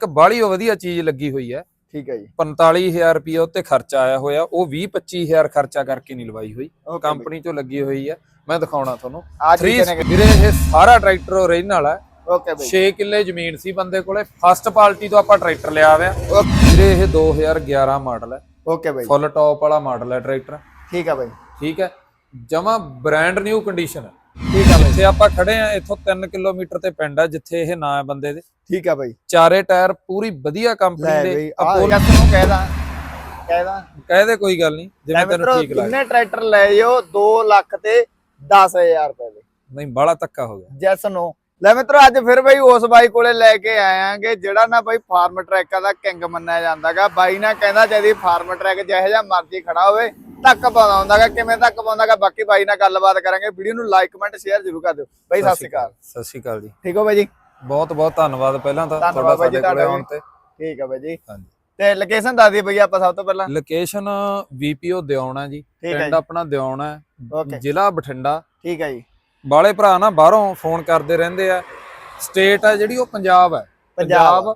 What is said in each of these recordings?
ਇੱਕ ਬਾਹਲੀ ਵਧੀਆ ਚੀਜ਼ ਲੱਗੀ ਹੋਈ ਹੈ। ਠੀਕ ਹੈ ਜੀ। 45000 ਰੁਪਏ ਉੱਤੇ ਖਰਚਾ ਆਇਆ ਹੋਇਆ। ਉਹ 20 25000 ਖਰਚਾ ਕਰਕੇ ਨਹੀਂ ਲਵਾਈ ਹੋਈ। ਕੰਪਨੀ ਚੋਂ ਲੱਗੀ ਹੋਈ ਹੈ। ਮੈਂ ਦਿਖਾਉਣਾ ਤੁਹਾਨੂੰ। ਆ 3 ਚੀਜ਼ ਨੇ ਵੀਰੇ ਇਹ ਸਾਰਾ ਟਰੈਕਟਰ ਓਰੀਜਨਲ ਹੈ। ਓਕੇ ਬਈ। 6 ਕਿੱਲੇ ਜ਼ਮੀਨ ਸੀ ਬੰਦੇ ਕੋਲੇ। ਫਸਟ ਪਾਰਟੀ ਤੋਂ ਆਪਾਂ ਟਰੈਕਟਰ ਲਿਆ ਹੋਇਆ। ਵੀਰੇ ਇਹ 2011 ਮਾਡਲ ਹੈ। ਓਕੇ ਬਈ। ਫੁੱਲ ਟੌਪ ਵਾਲਾ ਮਾਡਲ ਹੈ ਟਰੈਕਟਰ। ਠੀਕ ਹੈ ਬਈ। ਠੀਕ ਹੈ। ਜਮਾ ਬ੍ਰਾਂਡ ਨਿਊ ਕੰਡੀਸ਼ਨ ਹੈ। ਠੀਕ ਹੈ ਬਈ। ਇੱਥੇ ਆਪਾਂ ਖੜੇ ਆ ਇੱਥੋਂ 3 ਕਿਲੋਮੀਟਰ ਤੇ ਪਿੰਡ ਹੈ ਜਿੱਥੇ ਇਹ ਨਾਂ ਹੈ ਬੰਦੇ ਦੇ। ਠੀਕ ਹੈ ਬਈ। ਚਾਰੇ ਟਾਇਰ ਪੂਰੀ ਵਧੀਆ ਕੰਪਨੀ ਲੈ ਦੇ ਆ ਅਪੋਲੋ ਨੂੰ ਕਹਿਦਾ ਕਹਿਦਾ ਕਹਦੇ ਕੋਈ ਗੱਲ ਨਹੀਂ ਜਿਵੇਂ ਤੈਨੂੰ ਠੀਕ ਲੱਗੇ ਕਿੰਨੇ ਟਰੈਕਟਰ ਲੈ ਜਾਓ 2 ਲੱਖ ਤੇ 10000 ਰੁਪਏ ਦੇ। ਨਹੀਂ ਬਾਹਲਾ ਧੱਕਾ ਹੋ ਗਿਆ। ਜੈਸ ਨੂੰ। ਲੈ ਮਿੱਤਰੋ ਅੱਜ ਫਿਰ ਬਈ ਉਸ ਬਾਈ ਕੋਲੇ ਲੈ ਕੇ ਆਇਆਂਗੇ ਜਿਹੜਾ ਨਾ ਬਾਈ ਫਾਰਮ ਟਰੈਕਾਂ ਦਾ ਕਿੰਗ ਮੰਨਿਆ ਜਾਂਦਾਗਾ। ਬਾਈ ਨਾ ਕਹਿੰਦਾ ਜਦੀ ਫਾਰਮ ਟਰੈਕ ਜਿਹੋ ਜਿਹਾ ਮਰਜ਼ੀ ਖੜਾ ਹੋਵੇ ਧੱਕ ਪਾਉਂਦਾ ਹੁੰਦਾਗਾ ਕਿਵੇਂ ਧੱਕ ਪਾਉਂਦਾਗਾ ਬਾਕੀ ਬਾਈ ਨਾਲ ਗੱਲਬਾਤ ਕਰਾਂਗੇ। ਵੀਡੀਓ ਨੂੰ ਲਾਈਕ ਕਮੈਂਟ ਸ਼ੇਅਰ ਜ਼ਰੂਰ ਕਰ ਦਿਓ। ਬਾਈ ਸਤਿ ਸ਼੍ਰੀ ਅਕਾਲ। ਸਤਿ ਸ਼੍ਰੀ ਅਕਾਲ ਜੀ। ਠੀਕ ਹੋ ਬਾਈ ਜੀ? ਬਹੁਤ ਬਹੁਤ ਧੰਨਵਾਦ ਪਹਿਲਾਂ ਤਾਂ ਤੁਹਾਡਾ ਸਾਡੇ ਕੋਲੇ ਆਉਣ ਤੇ। ਠੀਕ ਹੈ ਬਾਈ ਜੀ। ਹਾਂਜੀ। ਤੇ ਲੋਕੇਸ਼ਨ ਦੱਸ ਦਿਓ ਬਈ ਆਪਾਂ ਸਭ ਤੋਂ ਪਹਿਲਾਂ। ਲੋਕੇਸ਼ਨ ਵੀਪੀਓ ਦਿਉਣਾ ਜੀ। ਪਿੰਡ ਆਪਣਾ ਦਿਉਣਾ ਜ਼ਿਲ੍ਹਾ ਬਠਿੰਡਾ। ਠੀਕ ਹੈ ਜੀ। ਬਾਲੇ ਭਰਾ ਨਾ ਬਾਹਰੋਂ ਫੋਨ ਕਰਦੇ ਰਹਿੰਦੇ ਆ। ਸਟੇਟ ਆ ਜਿਹੜੀ ਉਹ ਪੰਜਾਬ ਹੈ। ਪੰਜਾਬ।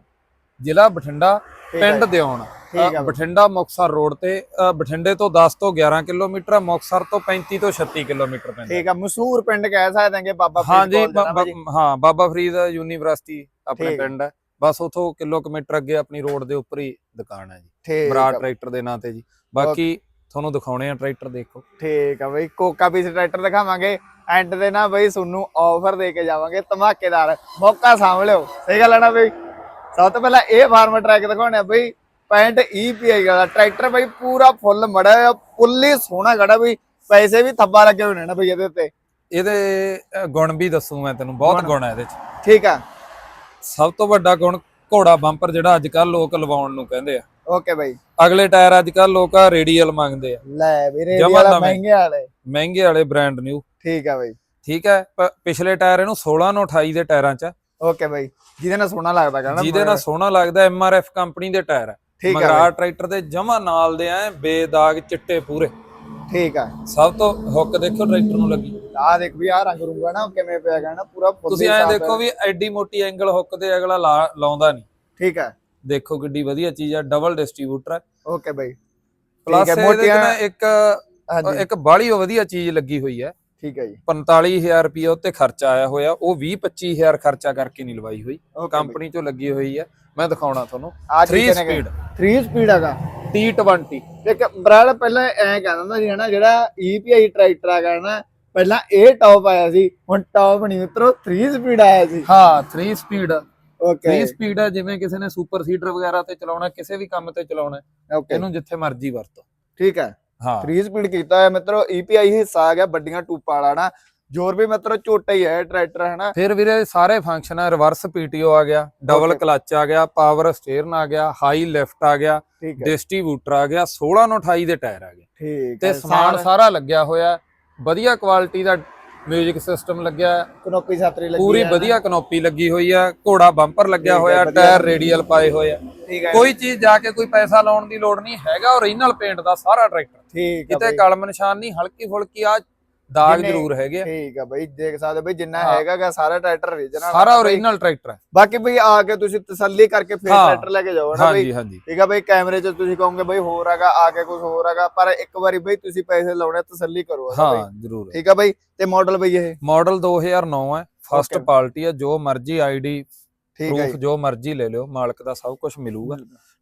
ਜ਼ਿਲ੍ਹਾ ਬਠਿੰਡਾ ਪਿੰਡ ਦਿਉਣਾ ਅ, ਬਠਿੰਡਾ ਮੁਕਸਰ ਰੋਡ ਤੇ ਅ, ਬਠਿੰਡੇ ਤੋਂ 10 ਤੋਂ 11 ਕਿਲੋਮੀਟਰ ਮੁਕਸਰ ਤੋਂ 35 ਤੋਂ 36 ਕਿਲੋਮੀਟਰ ਪੈਂਦਾ। ਠੀਕ ਹੈ ਮਸ਼ਹੂਰ ਪਿੰਡ ਕਹਿ ਸਕਦੇ ਹਾਂਗੇ ਬਾਬਾ ਫਰੀਦ ਹਾਂਜੀ ਕੋਲ ਬ- ਜੀ। ਬ- ਹਾਂ ਬਾਬਾ ਫਰੀਦ ਯੂਨੀਵਰਸਿਟੀ ਆਪਣੇ ਠੀਕ। ਪਿੰਡ ਹੈ। ਬਸ ਉਥੋਂ ਕਿਲੋਮੀਟਰ ਅੱਗੇ ਆਪਣੀ ਰੋਡ ਦੇ ਉੱਪਰ ਹੀ ਦੁਕਾਨ ਹੈ ਜੀ। ਠੀਕ ਬਰਾੜ ਆ। ਟਰੈਕਟਰ ਦੇ ਨਾਂ ਤੇ ਜੀ। ਬਾਕੀ ਤੁਹਾਨੂੰ ਦਿਖਾਉਣੇ ਆ ਟਰੈਕਟਰ ਦੇਖੋ। ਠੀਕ ਆ ਬਈ ਕੋਕਾ ਪੀਸ ਟਰੈਕਟਰ ਦਿਖਾਵਾਂਗੇ। ਐਂਡ ਦੇ ਨਾ ਬਈ ਤੁਹਾਨੂੰ ਆਫਰ ਦੇ ਕੇ ਜਾਵਾਂਗੇ ਧਮਾਕੇਦਾਰ। ਮੌਕਾ ਸਾਂਭ ਲਿਓ। ਸਹੀ ਗੱਲ ਹੈ ਨਾ ਬਈ? ਸਭ ਤੋਂ ਪਹਿਲਾਂ ਇਹ ਫਾਰਮ ਟਰੈਕ ਦਿਖਾਉਣਾ ਬਈ। 65 EPI ਵਾਲਾ ਟਰੈਕਟਰ ਬਈ ਪੂਰਾ ਫੁੱਲ ਮੜਾ ਹੋਇਆ ਪੁੱਲੀ ਸੋਹਣਾ ਖੜਾ ਬਈ ਪੈਸੇ ਵੀ ਥੱਬਾ ਲੱਗੇ ਹੋਣੇ ਨੇ ਬਈ ਇਹਦੇ ਉੱਤੇ। ਇਹਦੇ ਗੁਣ ਵੀ ਦੱਸੂ ਮੈਂ ਤੈਨੂੰ ਬਹੁਤ ਗੁਣ। ਹੈ ਇਹਦੇ ਚ। ਠੀਕ ਆ। ਸਭ ਤੋਂ ਵੱਡਾ ਗੁਣ ਘੋੜਾ ਬੰਪਰ ਜਿਹੜਾ ਅੱਜ ਕੱਲ ਲੋਕ ਲਵਾਉਣ ਨੂੰ ਕਹਿੰਦੇ ਆ। ਓਕੇ ਬਈ। ਅਗਲੇ ਟਾਇਰ ਅੱਜ ਕੱਲ ਲੋਕ ਆ ਰੇਡੀਅਲ ਮੰਗਦੇ ਆ। ਲੈ ਵਾਲਾ ਨਵੇਂ। ਮਹਿੰਗੇ ਵਾਲੇ। ਮਹਿੰਗੇ ਵਾਲੇ ਬ੍ਰਾਂਡ ਨਿਊ ਠੀਕ ਆ ਬਈ। ਠੀਕ ਹੈ ਪ- ਪਿਛਲੇ ਟਾਇਰ ਇਹਨੂੰ 16 ਨੂੰ 28 ਦੇ ਟਾਇਰਾਂ ਚ ਆ, ਓਕੇ ਬਈ। ਜਿਹਦੇ ਨਾਲ ਸੋਹਣਾ ਲੱਗਦਾ ਕਹਿੰਦਾ ਜਿਹਦੇ ਨਾਲ ਸੋਹਣਾ ਲੱਗਦਾ ਐਮਆਰਐਫ ਕੰਪਨੀ ਦੇ ਟਾਇਰ ਹੈ ਠੀਕ ਆ ਮਗਰਾਰ ਟਰੈਕਟਰ ਦੇ ਜਮਾ ਨਾਲ ਦੇ ਐ ਬੇਦਾਗ ਚਿੱਟੇ ਪੂਰੇ। ਠੀਕ ਆ। ਸਭ ਤੋਂ ਹੁੱਕ ਦੇਖੋ ਟਰੈਕਟਰ ਨੂੰ ਲੱਗੀ। ਆ ਦੇਖ ਵੀ ਆ ਰੰਗ ਰੂੰਗਾ ਨਾ ਕਿਵੇਂ ਪਿਆ ਗਾ ਨਾ ਪੂਰਾ ਤੁਸੀਂ ਐਂ ਦੇਖੋ ਵੀ ਐਡੀ ਮੋਟੀ ਐਂਗਲ ਹੁੱਕ ਤੇ ਅਗਲਾ ਲਾਉਂਦਾ ਨਹੀਂ। ਠੀਕ ਆ। ਦੇਖੋ ਕਿੱਡੀ ਵਧੀਆ ਚੀਜ਼ ਆ ਡਬਲ ਡਿਸਟ੍ਰੀਬਿਊਟਰ ਹੈ ਓਕੇ ਬਈ। ਪਲੱਸ ਹੈ, ਇਹਦੇ 'ਚ ਮੋਟੀਆਂ- ਨਾ ਇੱਕ ਹਾਂਜੀ। ਇੱਕ ਬਾਹਲੀ ਵਧੀਆ ਚੀਜ਼ ਲੱਗੀ ਹੋਈ ਹੈ ਠੀਕ ਹੈ ਜੀ। 45000 ਰੁਪਏ ਉੱਤੇ ਖਰਚਾ ਆਇਆ ਹੋਇਆ ਉਹ 20 25000 ਖਰਚਾ ਕਰਕੇ ਨਹੀਂ ਲਵਾਈ ਹੋਈ। ਕੰਪਨੀ ਚੋਂ ਲੱਗੀ ਹੋਈ ਹੈ ਮੈਂ ਦਿਖਾਉਣਾ ਤੁਹਾਨੂੰ। ਆ 3 ਸਪੀਡ 3 ਸਪੀਡ ਹੈਗਾ। T20 ਇੱਕ ਬਰਾੜ ਪਹਿਲਾਂ ਐਂ ਕਹਿੰਦਾ ਹੁੰਦਾ ਸੀ ਹਨਾ ਜਿਹੜਾ EPI ਟਰੈਕਟਰ ਹੈਗਾ ਨਾ ਪਹਿਲਾਂ ਇਹ ਟੌਪ ਆਇਆ ਸੀ ਹੁਣ ਟੌਪ ਨਹੀਂ। ਮਿੱਤਰੋ 3 ਸਪੀਡ ਆਇਆ ਸੀ। ਹਾਂ 3 ਸਪੀਡ ਓਕੇ 3 ਸਪੀਡ ਹੈ ਜਿਵੇਂ ਕਿਸੇ ਨੇ ਸੁਪਰ ਸੀਡਰ ਵਗੈਰਾ ਤੇ ਚਲਾਉਣਾ ਕਿਸੇ ਵੀ ਕੰਮ ਤੇ ਚਲਾਉਣਾ ਓਕੇ ਇਹਨੂੰ ਜਿੱਥੇ ਮਰਜ਼ੀ ਵਰਤੋ। ਠੀਕ ਹੈ। ਹਾਂ। 3 ਸਪੀਡ ਕੀਤਾ ਹੈ ਮਿੱਤਰੋ EPI ਹਿੱਸਾ ਆ ਗਿਆ ਵੱਡੀਆਂ ਟੂਪਾਂ ਵਾਲਾ ਨਾ ਜੋਰ ਵੀ ਮਿੱਤਰੋ ਝੋਟਾ ਹੀ ਹੈ ਟਰੈਕਟਰ ਹਨਾ ਫਿਰ ਵੀਰੇ ਸਾਰੇ ਫੰਕਸ਼ਨ ਆ ਰਿਵਰਸ ਪੀਟੀਓ ਆ ਗਿਆ ਡਬਲ. ਕਲਚ ਆ ਗਿਆ ਪਾਵਰ ਸਟੀਅਰਨ ਆ ਗਿਆ ਹਾਈ ਲਿਫਟ ਆ ਗਿਆ ਡਿਸਟ੍ਰੀਬਿਊਟਰ ਆ ਗਿਆ 16 ਨੂੰ 28 ਦੇ ਟਾਇਰ ਆ ਗਏ ਠੀਕ ਤੇ ਸਮਾਨ ਸਾਰਾ ਲੱਗਿਆ ਹੋਇਆ ਵਧੀਆ ਕੁਆਲਿਟੀ ਦਾ 뮤직 ਸਿਸਟਮ ਲੱਗਿਆ ਕਨੋਪੀ ਛਾਤਰੀ ਲੱਗੀ ਪੂਰੀ। ਵਧੀਆ ਕਨੋਪੀ ਲੱਗੀ ਹੋਈ ਆ ਘੋੜਾ ਬੰਪਰ ਲੱਗਿਆ ਹੋਇਆ ਟਾਇਰ। ਰੇਡੀਅਲ ਪਾਏ ਹੋਏ ਆ ਕੋਈ ਚੀਜ਼ ਜਾ ਕੇ ਕੋਈ ਪੈਸਾ ਲਾਉਣ ਦੀ ਲੋੜ ਨਹੀਂ ਹੈਗਾ ਓਰੀਜਨਲ ਪੇਂਟ ਦਾ ਸਾਰਾ ਟਰੈਕਟਰ ਠੀਕ ਕਿਤੇ। ਕਲਮ ਨਿਸ਼ਾਨ ਨਹੀਂ ਹਲਕੀ ਫੁਲਕੀ ਆ ਦਾਗ ਜਿੰਨੇ- ਜ਼ਰੂਰ ਹੈਗੇ ਆ। ਠੀਕ ਆ ਬਈ ਦੇਖ ਸਕਦੇ ਹੋ ਬਈ ਜਿੰਨਾ ਹਾਂ। ਹੈਗਾਗਾ ਸਾਰਾ ਟਰੈਕਟਰ ਰੀਜਨਲ ਸਾਰਾ ਓਰੀਜਨਲ ਟਰੈਕਟਰ ਹੈ। ਬਾਕੀ ਬਈ ਆ ਕੇ ਤੁਸੀਂ ਤਸੱਲੀ ਕਰਕੇ ਫਿਰ ਹਾਂ। ਟਰੈਕਟਰ ਲੈ ਕੇ ਜਾਓ ਨਾ ਬਈ? ਹਾਂਜੀ। ਹਾਂਜੀ ਠੀਕ ਆ ਬਈ ਕੈਮਰੇ 'ਚ ਤੁਸੀਂ ਕਹੋਗੇ ਬਈ ਹੋਰ ਹੈਗਾ ਆ ਕੇ ਕੁਝ ਹੋਰ ਹੈਗਾ ਪਰ ਇੱਕ ਵਾਰੀ ਬਈ ਤੁਸੀਂ ਪੈਸੇ ਲਾਉਣੇ ਤਸੱਲੀ ਕਰੋ ਹੈ ਨਾ ਬਈ? ਹਾਂ ਜ਼ਰੂਰ। ਠੀਕ ਆ ਬਈ ਤੇ ਮਾਡਲ ਬਈ ਇਹ? ਮਾਡਲ 2009 ਹੈ ਫਸਟ Okay. ਪਾਰਟੀ ਹੈ ਜੋ ਮਰਜ਼ੀ ਆਈਡੀ ਠੀਕ ਪ੍ਰੂਫ ਜੀ। ਜੋ ਮਰਜ਼ੀ ਲੈ ਲਿਓ ਮਾਲਕ ਦਾ ਸਭ ਕੁਝ ਮਿਲੂਗਾ।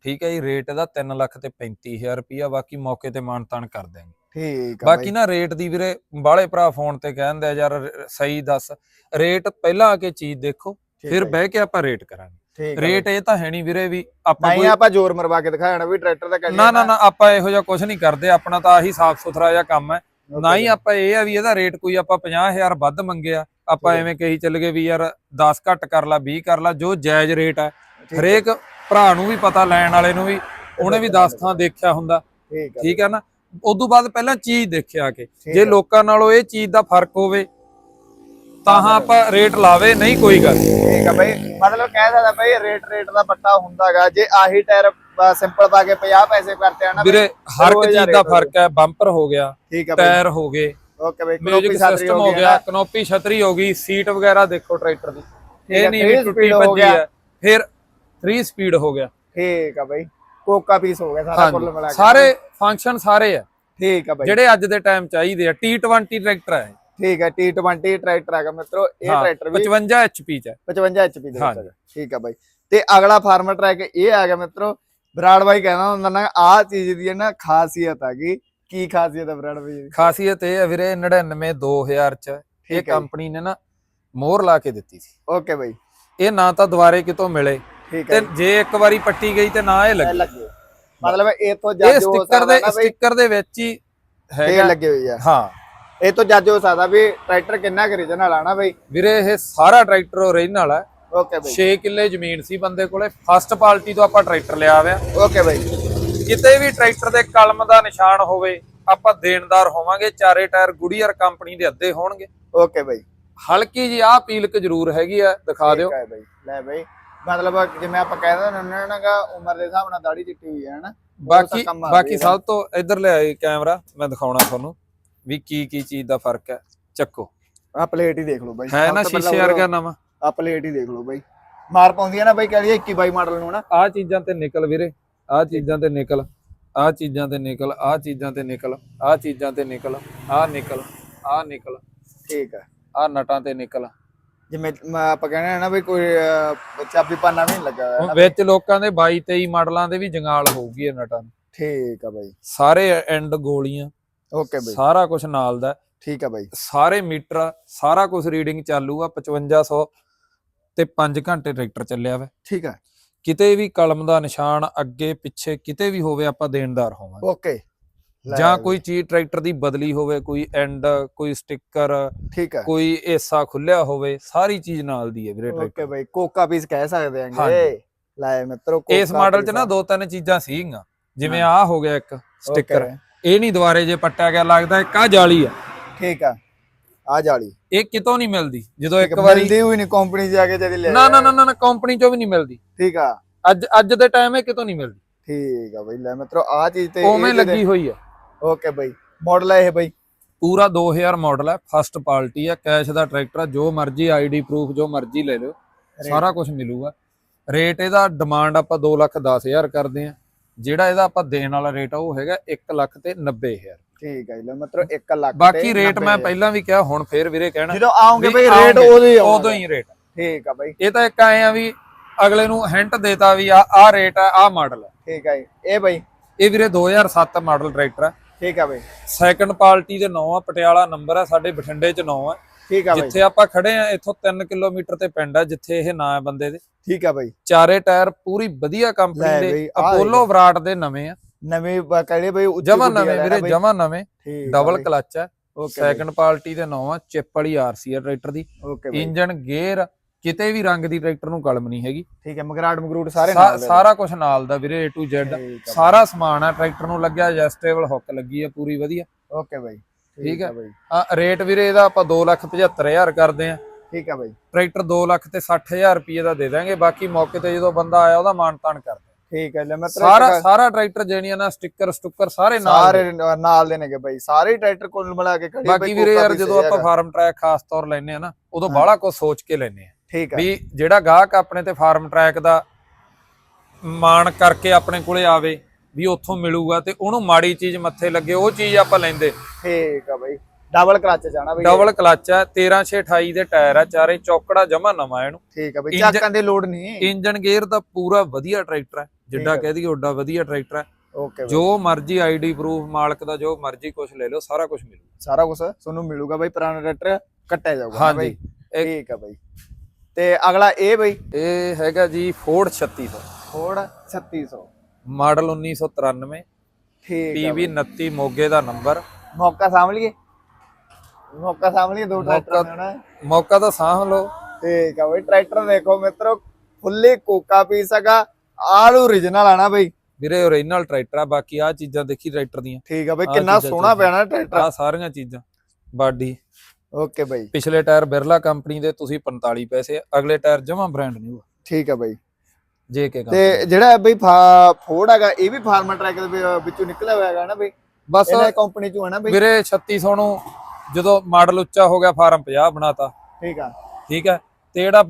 ਠੀਕ ਹੈ ਜੀ ਰੇਟ ਇਹਦਾ 3 ਲੱਖ ਤੇ 35000 ਰੁਪਿਆ ਬਾਕੀ ਮੌਕੇ ਤੇ ਮਾਨਤਾਨ ਕਰ ਦਿਆਂਗੇ। ਠੀਕ ਆ ਬਾਕੀ ਨਾ ਰੇਟ ਦੀ ਵੀਰੇ ਬਾਹਲੇ ਭਰਾ ਫੋਨ ਤੇ ਕਹਿੰਦੇ ਆ ਯਾਰ ਸਹੀ ਦੱਸ। ਰੇਟ ਪਹਿਲਾਂ ਆ ਕੇ ਚੀਜ਼ ਦੇਖੋ ਫਿਰ ਬਹਿ ਕੇ ਆਪਾਂ ਰੇਟ ਕਰਾਂਗੇ। ਰੇਟ ਇਹ ਤਾਂ ਹੈ ਨਹੀਂ ਵੀਰੇ ਵੀ ਆਪਾਂ ਨਹੀਂ ਆਪਾਂ ਜ਼ੋਰ ਮਰਵਾ ਕੇ ਦਿਖਾਣਾ ਵੀ ਟਰੈਕਟਰ ਦਾ ਨਾ ਨਾ ਨਾ ਆਪਾਂ ਇਹੋ ਜਿਹਾ ਕੁਝ ਨਹੀਂ ਕਰਦੇ ਆਪਣਾ ਤਾਂ ਆਹੀ ਸਾਫ਼ ਸੁਥਰਾ ਜਿਹਾ ਕੰਮ ਹੈ। ਨਾ ਹੀ ਆਪਾਂ ਇਹ ਆ ਵੀ ਇਹਦਾ ਰੇਟ ਕੋਈ ਆਪਾਂ 50000 ਵੱਧ ਮੰਗਿਆ ਆਪਾਂ। ਐਵੇਂ ਕਹੀ ਚੱਲ ਗਏ ਵੀ ਯਾਰ 10 ਘੱਟ ਕਰ ਲਾ 20 ਕਰ ਲਾ ਜੋ ਜਾਇਜ਼ ਰੇਟ ਹੈ। ਹਰੇਕ ਭਰਾ ਨੂੰ ਵੀ ਪਤਾ ਲੈਣ ਵਾਲੇ ਨੂੰ ਵੀ ਉਹਨੇ ਵੀ 10 ਥਾਂ ਦੇਖਿਆ ਹੁੰਦਾ। ਠੀਕ ਹੈ ਨਾ? ਉਦੋਂ ਬਾਅਦ ਪਹਿਲਾਂ ਚੀਜ਼ ਦੇਖਿਆ ਕਿ। ਜੇ। ਲੋਕਾਂ ਨਾਲੋਂ ਇਹ ਚੀਜ਼ ਦਾ ਫ਼ਰਕ ਹੋਵੇ ਤਾਂ ਹਾਂ ਆਪਾਂ ਰੇਟ ਲਾਵੇ ਨਹੀਂ ਕੋਈ ਗੱਲ। ਠੀਕ ਆ ਬਈ। ਮਤਲਬ ਕਹਿ ਸਕਦਾ ਬਈ ਰੇਟ ਰੇਟ ਦਾ ਪੱਟਾ ਹੁੰਦਾਗਾ। ਜੇ ਆਹੀ ਟਾਇਰ ਸਿੰਪਲ ਪਾ ਕੇ 50 ਪੈਸੇ ਕਰਤੇ ਆ ਨਾ ਬਈ, ਵੀਰੇ ਹਰ ਇੱਕ ਚੀਜ਼ ਦਾ ਫ਼ਰਕ ਹੈ। ਬੰਪਰ ਹੋ ਗਿਆ ਟਾਇਰ ਹੋ ਗਏ ਓਕੇ ਬਈ ਮਿਊਜ਼ਿਕ ਕਨੋਪੀ ਛਾਤਰੀ ਸਿਸਟਮ ਹੋ ਗਿਆ। ਕਨੋਪੀ ਛਤਰੀ ਹੋ ਗਈ ਸੀਟ ਵਗੈਰਾ ਦੇਖੋ ਟਰੈਕਟਰ ਦੀ। ਇਹ ਨਹੀਂ ਟੁੱਟੀ ਭੱਜੀ। ਹੈ। ਫਿਰ 3 ਸਪੀਡ ਹੋ ਗਿਆ। ਠੀਕ ਆ ਬਾਈ। ਕੋਕਾ ਪੀਸ ਹੋ ਗਿਆ ਸਾਰਾ ਕੁੱਲ ਮਿਲਾ ਕੇ। ਸਾਰੇ ਫੰਕਸ਼ਨ ਸਾਰੇ ਆ। ਠੀਕ ਆ ਬਾਈ ਜਿਹੜੇ ਅੱਜ ਦੇ ਟਾਈਮ ਚਾਹੀਦੇ ਆ T20 ਟਰੈਕਟਰ ਹੈ ਠੀਕ ਆ T20 ਟਰੈਕਟਰ ਹੈਗਾ ਮਿੱਤਰੋ ਇਹ ਹਾਂ, ਟਰੈਕਟਰ ਵੀ 55 HP ਚ ਹੈ 55 HP ਦੇ ਵਿੱਚ। ਠੀਕ ਆ ਬਾਈ ਤੇ ਅਗਲਾ ਫਾਰਮਰ ਟਰੈਕ ਇਹ ਆ ਗਿਆ ਮਿੱਤਰੋ ਬਰਾੜ ਬਾਈ ਕਹਿੰਦਾ ਹੁੰਦਾ ਨਾ ਆਹ ਚੀਜ਼ ਦੀ ਹੈ ਨਾ ਖਾਸੀਅਤ ਹੈਗੀ ਕੀ ਖਾਸੀਅਤ ਹੈ ਬਰਾੜ ਬਾਈ ਦੀ? ਖਾਸੀਅਤ ਇਹ ਹੈ ਵੀਰੇ 99 2000 ਚ ਇਹ ਹੈ। ਕੰਪਨੀ ਨੇ ਨਾ ਮੋਹਰ ਲਾ ਕੇ ਦਿੱਤੀ ਸੀ। ਓਕੇ ਬਾਈ ਇਹ ਨਾ ਤਾਂ ਦੁਬਾਰੇ ਕਿਤੋਂ ਮਿਲੇ। ਹੈ ਤੇ ਜੇ। ਇੱਕ ਵਾਰੀ ਪੱਟੀ ਗਈ ਤੇ ਨਾ ਇਹ ਇਹ ਲੱਗੇ। ਮਤਲਬ ਇਹ ਤੋਂ ਇਹ ਜੱਜ ਹੋ ਸਕਦਾ ਬਾਈ। ਸਟicker ਦੇ ਵਿੱਚ ਹੀ ਇਹ ਹੈਗਾ। ਲੱਗੇ ਹੋਈ ਆ। ਹਾਂ। ਇਹ ਤੋਂ ਜੱਜ ਹੋ ਸਕਦਾ ਵੀ ਟਰੈਕਟਰ ਕਿੰਨਾ ਓਰੀਜਨਲ ਆ ਨਾ ਬਾਈ। ਵੀਰੇ ਇਹ ਸਾਰਾ ਟਰੈਕਟਰ ਓਰੀਜਨਲ ਹੈ ਓਕੇ ਬਾਈ। 6 ਕਿੱਲੇ ਜ਼ਮੀਨ ਸੀ ਬੰਦੇ ਕੋਲੇ। ਫਸਟ ਪਾਰਟੀ ਤੋਂ ਆਪਾਂ ਟਰੈਕਟਰ ਲਿਆ ਹੋਇਆ। ਓਕੇ ਬਾਈ। ਕਿਤੇ ਵੀ ਟਰੈਕਟਰ ਦੇ ਕਲਮ ਦਾ ਨਿਸ਼ਾਨ ਹੋਵੇ ਆਪਾਂ ਦੇਣਦਾਰ ਹੋਵਾਂਗੇ। ਚਾਰੇ ਟਾਇਰ ਗੁੜੀਅਰ ਕੰਪਨੀ ਦੇ ਅੱਧੇ ਹੋਣਗੇ। ਓਕੇ ਬਾਈ। ਹਲਕੀ ਜੀ ਆਹ ਪੀਲਕ ਜ਼ਰੂਰ ਹੈਗੀ ਆ ਦਿਖਾ ਦਿਓ। ਲੈ ਬਾਈ। ਮਤਲਬ ਜਿਵੇਂ ਆਪਾਂ ਕਹਿੰਦੇ ਹੁੰਦੇ ਨਾ ਗਾ ਉਮਰ ਦੇ ਹਿਸਾਬ ਨਾਲ ਦਾੜੀ ਚਿੱਟੀ ਹੋਈ ਹੈ ਹਨਾ ਬਾਕੀ ਆ ਬਾਕੀ। ਸਭ ਤੋਂ ਇੱਧਰ ਲਿਆਏ ਕੈਮਰਾ ਮੈਂ ਦਿਖਾਉਣਾ ਤੁਹਾਨੂੰ ਵੀ ਕੀ ਕੀ ਚੀਜ਼ ਦਾ ਫ਼ਰਕ ਹੈ। ਚੱਕੋ। ਆ ਪਲੇਟ ਹੀ ਦੇਖ ਲਓ ਬਾਈ। ਹੈ ਨਾ ਸ਼ੀਸ਼ੇ ਵਰਗਾ ਨਵਾਂ? ਆ ਪਲੇਟ ਹੀ ਦੇਖ ਲਓ ਬਾਈ। ਮਾਰ ਪਾਉਂਦੀ ਹੈ ਨਾ ਬਾਈ ਕਹ ਲਈਏ 21 22 ਮਾਡਲ ਨੂੰ ਨਾ। ਆਹ ਚੀਜ਼ਾਂ ਤੇ ਨਿਕਲ ਵੀਰੇ ਆਹ ਚੀਜ਼ਾਂ ਤੇ ਨਿਕਲ ਆਹ ਚੀਜ਼ਾਂ ਤੇ ਨਿਕਲ ਆਹ ਚੀਜ਼ਾਂ ਤੇ ਨਿਕਲ ਆਹ ਚੀਜ਼ਾਂ ਤੇ ਨਿਕਲ ਆਹ ਨਿਕਲ ਆਹ ਨਿਕਲ ਠੀਕ ਹੈ। ਆਹ ਨਟਾਂ ਤੇ ਨਿਕਲ। ਜਿਵੇਂ ਮ- ਆਪਾਂ ਕਹਿੰਦੇ ਆ ਨਾ ਵੀ ਕੋਈ ਅਹ, ਚਾਬੀ ਪਾਨਾ ਵੀ ਨਹੀਂ ਲੱਗਾ ਹੋਇਆ ਹੁਣ ਨਾ। ਵਿੱਚ ਲੋਕਾਂ ਦੇ 22 23 ਮਾਡਲਾਂ ਦੇ ਵੀ ਜੰਗਾਲ ਹੋਊਗੀ ਇਹ ਨਟਾਂ ਨੂੰ। ਠੀਕ ਆ ਬਾਈ। ਸਾਰੇ ਐਂਡ ਗੋਲੀਆਂ ਓਕੇ ਬਾਈ। ਸਾਰਾ ਕੁਝ ਨਾਲ ਦਾ। ਠੀਕ ਆ ਬਾਈ। ਸਾਰੇ ਮੀਟਰ ਸਾਰਾ ਕੁਝ ਰੀਡਿੰਗ ਚਾਲੂ ਆ 5500 ਤੇ 5 ਘੰਟੇ ਟਰੈਕਟਰ ਚੱਲਿਆ ਵਾ। ਠੀਕ ਆ। ਕਿਤੇ ਵੀ ਕਲਮ ਦਾ ਨਿਸ਼ਾਨ ਅੱਗੇ ਪਿੱਛੇ ਕਿਤੇ ਵੀ ਹੋਵੇ ਆਪਾਂ ਦੇਣਦਾਰ ਹੋਵਾਂਗੇ। ਓਕੇ। ਜਾਂ ਕੋਈ ਚੀਜ਼ ਟਰੈਕਟਰ ਦੀ ਬਦਲੀ ਹੋਵੇ ਕੋਈ ਐਂਡ ਕੋਈ ਸਟicker ਠੀਕ ਆ ਕੋਈ ਹਿੱਸਾ ਖੁੱਲਿਆ ਹੋਵੇ ਸਾਰੀ ਚੀਜ਼ ਨਾਲ ਦੀ ਹੈ ਵੀਰੇ ਓਕੇ ਟਰੈਕਟਰ। ਬਾਈ ਕੋਕਾ ਪੀਸ ਕਹਿ ਸਕਦੇ ਆਂਗੇ। ਲੈ ਮਿੱਤਰੋ ਇਸ ਮਾਡਲ 'ਚ ਨਾ ਆ। ਦੋ ਤਿੰਨ ਚੀਜ਼ਾਂ ਸੀਗੀਆਂ। ਜਿਵੇਂ ਹਾਂ। ਆਹ ਹੋ ਗਿਆ ਇੱਕ ਸਟicker ਇਹ ਨਹੀਂ ਦੁਬਾਰੇ ਜੇ ਪੱਟਿਆ ਗਿਆ ਲੱਗਦਾ ਇੱਕ ਆ ਜਾਲੀ ਆ। ਠੀਕ ਆ ਆ ਜਾਲੀ। ਇਹ ਕਿਤੋਂ ਨਹੀਂ ਮਿਲਦੀ। ਜਦੋਂ ਇੱਕ ਵਾਰੀ ਮਿਲਦੀ ਹੋਈ ਨਹੀਂ ਕੰਪਨੀ ਜਾ ਕੇ ਜਦੀ ਲੈ ਨਾ ਨਾ ਨਾ ਨਾ ਕੰਪਨੀ ਚੋਂ ਵੀ ਨਹੀਂ ਮਿਲਦੀ। ਠੀਕ ਆ। ਅੱਜ ਅੱਜ ਦੇ ਟਾਈਮ ਇਹ ਕਿਤੋਂ ਨਹੀਂ ਮਿਲਦੀ। ਠੀਕ ਆ ਬਾਈ ਲੈ ਮਿੱਤਰੋ ਆ ਚੀਜ਼ ਤੇ ਉਵੇਂ ਲੱਗੀ ਹੋਈ ਆ। ਓਕੇ ਬਾਈ ਮਾਡਲ ਹੈ ਇਹ ਬਾਈ। ਪੂਰਾ 2000 ਮਾਡਲ ਹੈ ਫਸਟ ਪਾਰਟੀ ਹੈ ਕੈਸ਼ ਦਾ ਟਰੈਕਟਰ ਆ, ਜੋ ਮਰਜ਼ੀ ਆਈਡੀ ਪ੍ਰੂਫ ਜੋ ਮਰਜ਼ੀ ਲੈ ਲਿਓ ਸਾਰਾ ਕੁਝ ਮਿਲੂਗਾ। ਰੇਟ ਇਹਦਾ ਡਿਮਾਂਡ ਆਪਾਂ 2 ਲੱਖ 10000 ਕਰਦੇ ਆ। ਜਿਹੜਾ ਇਹਦਾ ਆਪਾਂ ਦੇਣ ਵਾਲਾ ਰੇਟ ਆ ਉਹ ਹੈਗਾ 1 ਲੱਖ ਤੇ 90000 ਠੀਕ ਹੈ ਜੀ ਲੈ ਮਿੱਤਰੋ 1 ਲੱਖ ਬਾਕੀ ਰੇਟ ਮੈਂ 90,000 ਪਹਿਲਾਂ ਵੀ ਕਿਹਾ ਹੁਣ ਫੇਰ ਵੀਰੇ ਕਹਿਣਾ ਜਦੋਂ ਆਉਂਗੇ ਬਈ ਰੇਟ ਉਦੋਂ ਹੀ ਉਦੋਂ ਹੀ ਰੇਟ ਠੀਕ ਆ ਬਾਈ। ਇਹ ਤਾਂ ਇੱਕ ਆਏ ਆ ਵੀ ਅਗਲੇ ਨੂੰ ਹਿੰਟ ਦੇਤਾ ਵੀ ਆ ਆ ਰੇਟ ਆ ਆ ਮਾਡਲ ਹੈ ਠੀਕ ਆ ਜੀ ਇਹ ਬਾਈ। ਇਹ ਵੀਰੇ 2007 ਮਾਡਲ ਟਰੈਕਟਰ ਹੈ ਠੀਕ ਆ ਬਾਈ। ਸੈਕੰਡ ਪਾਰਟੀ ਦੇ 9 ਆ ਪਟਿਆਲਾ ਨੰਬਰ ਆ ਸਾਡੇ ਬਠਿੰਡੇ ਚ 9 ਆ। ਠੀਕ ਆ ਬਾਈ। ਜਿੱਥੇ ਆਪਾਂ ਖੜੇ ਆ ਇੱਥੋਂ 3 ਕਿਲੋਮੀਟਰ ਤੇ ਪਿੰਡ ਆ ਜਿੱਥੇ ਇਹ ਨਾਂ ਹੈ ਬੰਦੇ ਦੇ। ਠੀਕ ਆ ਬਾਈ। ਚਾਰੇ ਟਾਇਰ ਪੂਰੀ ਵਧੀਆ ਕੰਪਨੀ ਦੇ ਅਪੋਲੋ ਵਿਰਾਟ ਦੇ ਨਵੇਂ ਆ। ਨਵੇਂ ਕਹਿੰਦੇ ਬਈ ਜਮਾ ਨਵੇਂ ਵੀਰੇ ਨਾ। ਜਮਾ ਨਵੇਂ। ਆ ਡਬਲ ਕਲਚ ਆ। ਸੈਕੰਡ ਪਾਰਟੀ ਦੇ 9 ਆ ਚਿਪ ਵਾਲੀ ਆਰਸੀ ਆ ਟਰੈਕਟਰ ਦੀ। ਇੰਜਨ ਗੇਅਰ ਕਿਤੇ ਵੀ ਰੰਗ ਦੀ ਟਰੈਕਟਰ ਨੂੰ ਕਲਮ ਨਹੀਂ ਹੈਗੀ। ਠੀਕ ਹੈ ਮਗਰਾਟ ਮਗਰੂਟ ਸਾਰੇ ਨਾਲ ਸਾਰਾ ਕੁਝ ਨਾਲ ਦਾ ਵੀਰੇ A to Z ਸਾਰਾ ਸਮਾਨ ਆ ਟਰੈਕਟਰ ਨੂੰ ਲੱਗਿਆ ਐਡਜਸਟੇਬਲ ਹੁੱਕ ਲੱਗੀ ਆ ਪੂਰੀ ਵਧੀਆ। ਓਕੇ ਬਾਈ ਠੀਕ। ਬਾਈ। ਆ ਰੇਟ ਵੀਰੇ ਇਹਦਾ ਆਪਾਂ 275000 ਕਰਦੇ ਆ। ਠੀਕ ਆ ਬਾਈ। ਟਰੈਕਟਰ 2 ਲੱਖ ਤੇ 60000 ਰੁਪਏ ਦਾ ਦੇ ਦਾਂਗੇ ਬਾਕੀ ਮੌਕੇ ਤੇ ਜਦੋਂ ਬੰਦਾ ਆਇਆ ਉਹਦਾ ਮਾਨ ਤਾਨ ਕਰਦੇ ਠੀਕ ਹੈ ਲੈ ਮੈਂ ਸਾਰਾ ਸਾਰਾ ਟਰੈਕਟਰ ਜਿਹੜੀਆਂ ਨਾ ਸਟicker ਸਟੁੱਕਰ ਸਾਰੇ ਨਾਲ ਸਾਰੇ ਨਾਲ ਦੇ ਨੇਗੇ ਬਾਈ। ਸਾਰੇ ਟਰੈਕਟਰ ਕੋਲ ਮਿਲਾ ਕੇ ਖੜੀ ਬਾਕੀ ਵੀਰੇ ਯਾਰ ਜਦੋਂ ਆਪਾਂ ਫਾਰਮ ਟਰੈਕ ਖਾਸ ਤੌਰ ਲੈਨੇ ਆ ਨਾ ਉਦੋਂ ਹਾਂ। ਬਾਹਲਾ ਕੁਝ ਸੋਚ ਕੇ ਲੈਨੇ ਆ। ਠੀਕ ਆ। ਵੀ ਜਿਹੜਾ ਗਾਹਕ ਆਪਣੇ ਤੇ ਫਾਰਮ ਟਰੈਕ ਦਾ ਮਾਣ ਕਰਕੇ ਆਪਣੇ ਕੋਲੇ ਆਵੇ ਵੀ ਉੱਥੋਂ ਮਿਲੂਗਾ ਤੇ ਉਹਨੂੰ ਮਾੜੀ ਚੀਜ਼ ਮੱਥੇ ਲੱਗੇ ਉਹ ਚੀਜ਼ ਆਪਾਂ ਲੈਂਦੇ। ਠੀਕ ਆ ਬਾਈ। ਡਬਲ ਕਲਚ ਜਾਣਾ ਬਾਈ। ਡਬਲ ਕਲਚ ਆ 13628 ਦੇ ਟਾਇਰ ਆ ਚਾਰੇ ਚੌਕੜਾ ਜਮਾ ਨਵਾਂ ਇਹਨੂੰ। ਠੀਕ ਆ ਬਾਈ ਚੱਕਾਂ ਦੀ ਲੋੜ ਨਹੀਂ। ਇੰਜਨ ਗੇਅਰ ਦਾ ਪੂਰਾ ਵਧੀਆ ਟਰੈਕਟਰ ਹੈ ਜਿੱਡਾ। ਕਹਿ ਦਈਏ ਓਡਾ ਵਧੀਆ ਟਰੈਕਟਰ ਹੈ ਓਕੇ ਜੋ ਮਰਜ਼ੀ ਆਈਡੀ ਪ੍ਰੂਫ ਮਾਲਕ ਦਾ ਜੋ ਮਰਜ਼ੀ ਕੁਝ ਲੈ ਲਓ ਸਾਰਾ ਕੁਝ ਮਿਲੂ ਸਾਰਾ ਕੁਝ ਤੁਹਾਨੂੰ ਮਿਲੂਗਾ ਬਾਈ ਪੁਰਾਣਾ ਟਰੈਕਟਰ ਕੱਟਿਆ ਜਾਊਗਾ ਹਾਂਜੀ। ਠੀਕ ਆ ਬਾਈ। ਤੇ ਅਗਲਾ ਇਹ ਬਾਈ। ਇਹ ਹੈਗਾ ਜੀ ਫੋਰਡ 3600 ਫੋਰਡ 3600 ਮਾਡਲ 1993 ਠੀਕ ਪੀਵੀ 29 ਮੋਗੇ ਦਾ ਨੰਬਰ। ਮੌਕਾ ਸਾਂਭ ਲਈਏ। ਮੌਕਾ ਸਾਂਭ ਲਈਏ ਦੋ ਟਰੈਕਟਰ ਨਾ ਮੌਕਾ ਤਾਂ ਸਾਂਭ ਲਓ। ਠੀਕ ਆ ਬਾਈ ਟਰੈਕਟਰ ਦੇਖੋ ਮਿੱਤਰੋ ਫੁੱਲੀ ਕੋਕਾ ਪੀਸ ਹੈਗਾ। ਆਲ ਓਰੀਜਨਲ ਆ ਨਾ ਬਾਈ। ਵੀਰੇ ਓਰੀਜਨਲ ਟਰੈਕਟਰ ਆ ਬਾਕੀ ਆ ਚੀਜ਼ਾਂ ਦੇਖੀ ਟਰੈਕਟਰ ਦੀਆਂ। ਠੀਕ ਆ ਬਾਈ ਕਿੰਨਾ ਸੋਹਣਾ ਨਾ ਟਰੈਕਟਰ। ਆ ਸਾਰੀਆਂ ਚੀਜ਼ਾਂ। ਬਾਡੀ। ਓਕੇ ਬਾਈ। ਪਿਛਲੇ ਟਾਇਰ ਬਿਰਲਾ ਕੰਪਨੀ ਦੇ ਤੁਸੀਂ 45 ਪੈਸੇ ਅਗਲੇ ਟਾਇਰ ਜਮਾ ਬ੍ਰਾਂਡ ਨਿਊ ਠੀਕ ਆ ਬਾਈ। ਜੇ ਕੇ ਤੇ ਜਿਹੜਾ ਬਈ ਫੋਰਡ ਹੈਗਾ ਇਹ ਵੀ ਫਾਰਮਰ ਟਰੈਕ ਦੇ ਵਿੱਚ- ਨਿਕਲਿਆ ਹੋਇਆ ਹੈਗਾ ਨਾ ਬਈ? ਬਸ ਇਹਨਾਂ ਕੰਪਨੀ ਚੋਂ ਹੈ ਨਾ ਬਈ? ਵੀਰੇ 3600 ਨੂੰ ਜਦੋਂ ਮਾਡਲ ਉੱਚਾ ਹੋ ਗਿਆ ਫਾਰਮ 50 ਬਣਾਤਾ। ਠੀਕ ਆ। ਠੀਕ ਹੈ ਤੇ ਜਿਹੜਾ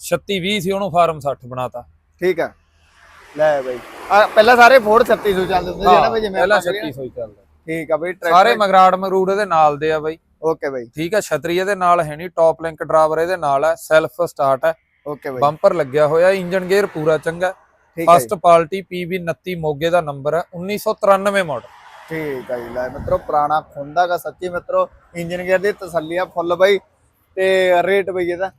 36 20 ਸੀ ਉਹਨੂੰ ਫਾਰਮ 60 ਬਣਾਤਾ। ਠੀਕ ਆ। ਲੈ ਬਈ। ਆ ਪਹਿਲਾਂ ਸਾਰੇ ਫੋਰਡ 3600 ਚੱਲਦੇ ਹੁੰਦੇ ਸੀ ਨਾ ਬਈ ਜਿਵੇਂ ਪਹਿਲਾਂ ਆਪਾਂ ਕਰੀਏ। 3600 ਚੱਲਦਾ। ਠੀਕ ਆ ਬਈ ਸਾਰੇ ਮਗਰਾੜ ਮਰੂੜ ਇਹਦੇ ਨਾਲ ਦੇ ਆ ਬਾਈ। ਓਕੇ ਬਈ। ਠੀਕ ਹੈ ਛਤਰੀ ਇਹਦੇ ਨਾਲ ਹੈ ਨਹੀਂ ਟੌਪ ਲਿੰਕ ਡਰਾਈਵਰ ਇਹਦੇ ਨਾਲ ਹੈ ਸੈਲਫ ਸਟਾਰਟ ਹੈ। ਓਕੇ ਬਈ। ਬੰਪਰ ਲੱਗਿਆ ਹੋਇਆ ਇੰਜਨ ਗੇਅਰ ਪੂਰਾ ਚੰਗਾ। ਹੈ ਫਸਟ ਪਾਰਟੀ PB 29 ਮੋਗੇ ਦਾ ਨੰਬਰ ਹੈ 1993 ਮਾਡਲ ਠੀਕ ਜੀ ਲੈ ਮਿੱਤਰੋ ਪੁਰਾਣਾ ਖੁੰਦਾ ਦਾ ਸੱਚੀ ਮਿੱਤਰੋ ਇੰਜਨ ਗੇਅਰ ਦੀ ਤਸੱਲੀ ਆ ਫੁੱਲ ਬਈ। ਤੇ ਰੇਟ ਬਈ ਇਹਦਾ?